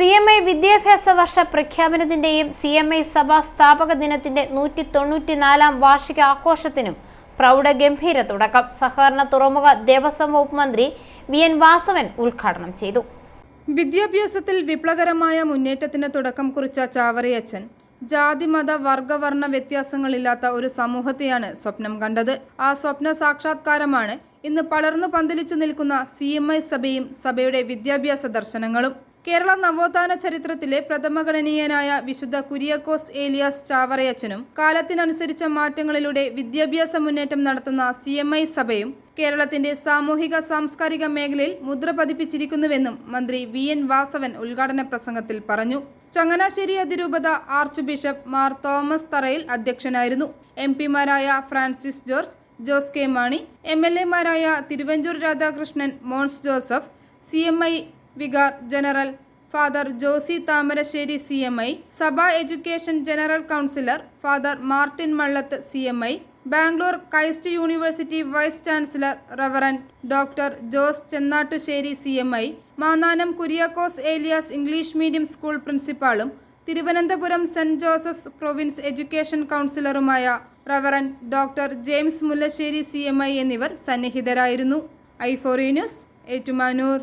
C M I വിദ്യാഭ്യാസ വർഷ പ്രഖ്യാപനത്തിന്റെയും സി എം ഐ സഭാ സ്ഥാപക ദിനത്തിന്റെ നൂറ്റി തൊണ്ണൂറ്റിനാലാം വാർഷിക ആഘോഷത്തിനും പ്രൗഢഗംഭീര തുടക്കം. സഹകരണ തുറമുഖ ദേവസ്വം വകുപ്പ് മന്ത്രി വി എൻ വാസവൻ ഉദ്ഘാടനം ചെയ്തു. വിദ്യാഭ്യാസത്തിൽ വിപ്ലവകരമായ മുന്നേറ്റത്തിന് തുടക്കം കുറിച്ച ചാവറയച്ചൻ ജാതി മത വർഗവർണ വ്യത്യാസങ്ങളില്ലാത്ത ഒരു സമൂഹത്തെയാണ് സ്വപ്നം കണ്ടത്. ആ സ്വപ്ന സാക്ഷാത്കാരമാണ് ഇന്ന് പടർന്നു പന്തലിച്ചു നിൽക്കുന്ന സി എം ഐ സഭയും സഭയുടെ വിദ്യാഭ്യാസ ദർശനങ്ങളും. കേരള നവോത്ഥാന ചരിത്രത്തിലെ പ്രഥമഗണനീയനായ വിശുദ്ധ കുര്യാക്കോസ് ഏലിയാസ് ചാവറയച്ചനും കാലത്തിനനുസരിച്ച മാറ്റങ്ങളിലൂടെ വിദ്യാഭ്യാസ മുന്നേറ്റം നടത്തുന്ന സി എം ഐ സഭയും കേരളത്തിന്റെ സാമൂഹിക സാംസ്കാരിക മേഖലയിൽ മുദ്ര പതിപ്പിച്ചിരിക്കുന്നുവെന്നും മന്ത്രി വി എൻ വാസവൻ ഉദ്ഘാടന പ്രസംഗത്തിൽ പറഞ്ഞു. ചങ്ങനാശ്ശേരി അതിരൂപത ആർച്ച് ബിഷപ്പ് മാർ തോമസ് തറയിൽ അധ്യക്ഷനായിരുന്നു. M പിമാരായ Francis George Jose K Mani M L എമാരായ Thiruvanchoor Radhakrishnan Mons Joseph C M I vicar general father Josey Thamarassery C M I സഭാ education general councillor father Martin Mallath C M I Bangalore Christ University vice chancellor reverend doctor Jose Chennattussery C M I Mannanam Kuriakose Elias English medium school പ്രിൻസിപ്പാളും Thiruvananthapuram Saint Joseph's province education കൗൺസിലറുമായ reverend doctor James Mullassery C എന്നിവർ സന്നിഹിതരായിരുന്നു. I ഫോറി news Ettumanoor.